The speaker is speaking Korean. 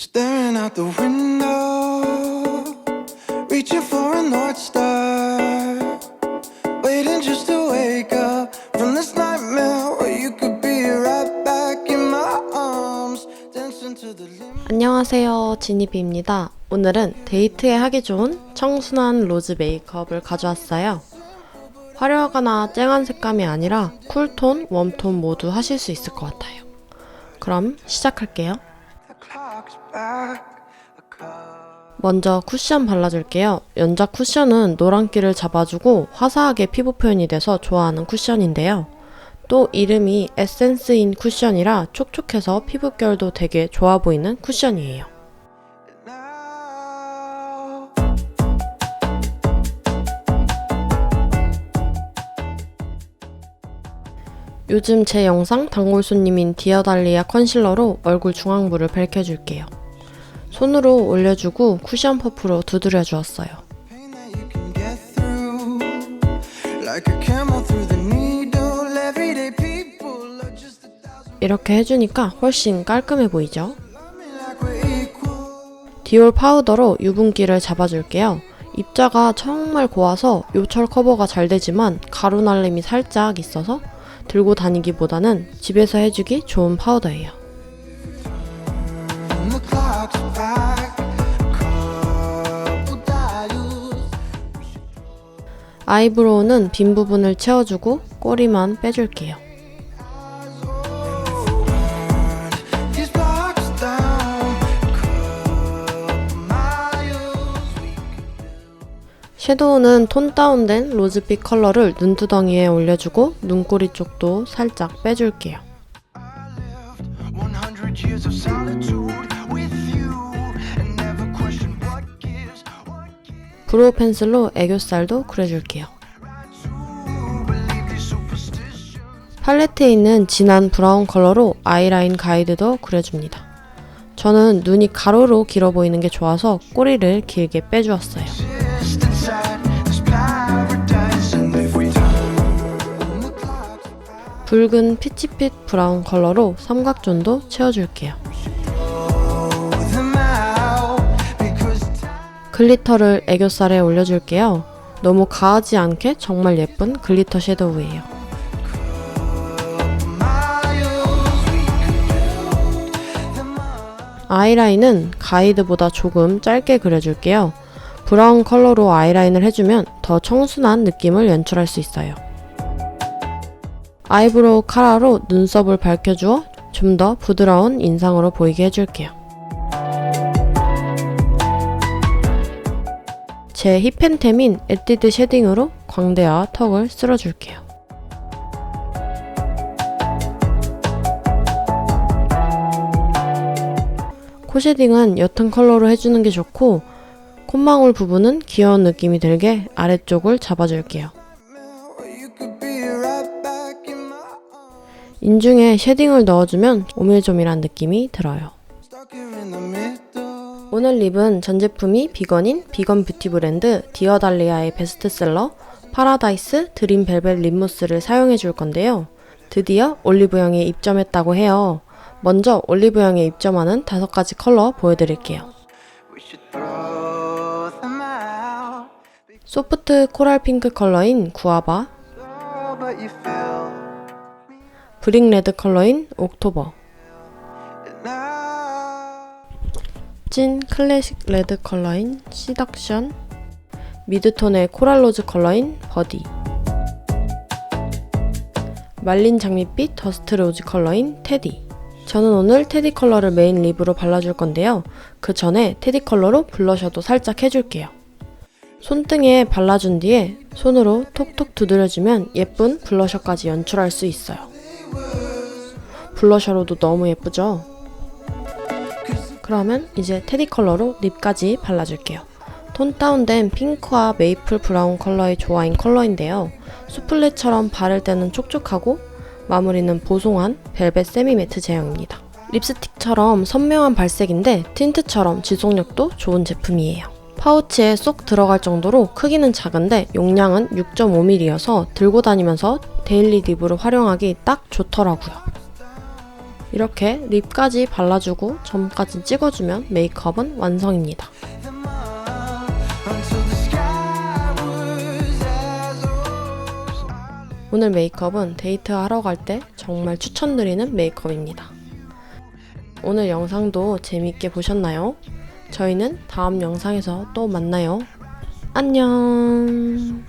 Staring out the window, reaching for a North Star. Waiting just to wake up from this nightmare where you could be right back in my arms, dancing to the limit. 안녕하세요. 지니비입니다. 오늘은 데이트에 하기 좋은 청순한 로즈 메이크업을 가져왔어요. 화려하거나 쨍한 색감이 아니라 쿨톤, 웜톤 모두 하실 수 있을 것 같아요. 그럼 시작할게요. 먼저 쿠션 발라줄게요. 연작 쿠션은 노란기를 잡아주고 화사하게 피부 표현이 돼서 좋아하는 쿠션인데요. 또 이름이 에센스인 쿠션이라 촉촉해서 피부결도 되게 좋아 보이는 쿠션이에요. 요즘 제 영상 단골 손님인 디어달리아 컨실러로 얼굴 중앙부를 밝혀줄게요. 손으로 올려주고 쿠션 퍼프로 두드려 주었어요. 이렇게 해주니까 훨씬 깔끔해 보이죠? 디올 파우더로 유분기를 잡아줄게요. 입자가 정말 고와서 요철 커버가 잘 되지만 가루 날림이 살짝 있어서 들고 다니기보다는 집에서 해주기 좋은 파우더예요. 아이브로우는 빈 부분을 채워주고 꼬리만 빼줄게요. 섀도우는 톤 다운된 로즈빛 컬러를 눈두덩이에 올려주고 눈꼬리 쪽도 살짝 빼줄게요. 브로우 펜슬로 애교살도 그려줄게요. 팔레트에 있는 진한 브라운 컬러로 아이라인 가이드도 그려줍니다. 저는 눈이 가로로 길어 보이는 게 좋아서 꼬리를 길게 빼주었어요. 붉은 피치핏 브라운 컬러로 삼각존도 채워줄게요. 글리터를 애교살에 올려줄게요. 너무 가하지 않게 정말 예쁜 글리터 섀도우예요. 아이라인은 가이드보다 조금 짧게 그려줄게요. 브라운 컬러로 아이라인을 해주면 더 청순한 느낌을 연출할 수 있어요. 아이브로우 카라로 눈썹을 밝혀주어 좀 더 부드러운 인상으로 보이게 해줄게요. 제 힙앤템인 에뛰드 쉐딩으로 광대와 턱을 쓸어줄게요. 코 쉐딩은 옅은 컬러로 해주는 게 좋고 콧망울 부분은 귀여운 느낌이 들게 아래쪽을 잡아줄게요. 인중에 쉐딩을 넣어주면 오밀조밀한 느낌이 들어요. 오늘 립은 전 제품이 비건인 비건 뷰티 브랜드 디어달리아의 베스트셀러 파라다이스 드림 벨벳 립무스를 사용해 줄 건데요. 드디어 올리브영에 입점했다고 해요. 먼저 올리브영에 입점하는 다섯 가지 컬러 보여드릴게요. 소프트 코랄 핑크 컬러인 구아바, 브릭 레드 컬러인 옥토버, 찐 클래식 레드 컬러인 시덕션, 미드톤의 코랄 로즈 컬러인 버디, 말린 장밋빛 더스트 로즈 컬러인 테디. 저는 오늘 테디 컬러를 메인 립으로 발라줄 건데요. 그 전에 테디 컬러로 블러셔도 살짝 해줄게요. 손등에 발라준 뒤에 손으로 톡톡 두드려주면 예쁜 블러셔까지 연출할 수 있어요. 블러셔로도 너무 예쁘죠? 그러면 이제 테디 컬러로 립까지 발라줄게요. 톤 다운된 핑크와 메이플 브라운 컬러의 조화인 컬러인데요. 수플레처럼 바를 때는 촉촉하고 마무리는 보송한 벨벳 세미 매트 제형입니다. 립스틱처럼 선명한 발색인데 틴트처럼 지속력도 좋은 제품이에요. 파우치에 쏙 들어갈 정도로 크기는 작은데 용량은 6.5mm여서 들고 다니면서 데일리 립으로 활용하기 딱 좋더라고요. 이렇게 립까지 발라주고 점까지 찍어주면 메이크업은 완성입니다. 오늘 메이크업은 데이트하러 갈 때 정말 추천드리는 메이크업입니다. 오늘 영상도 재밌게 보셨나요? 저희는 다음 영상에서 또 만나요. 안녕!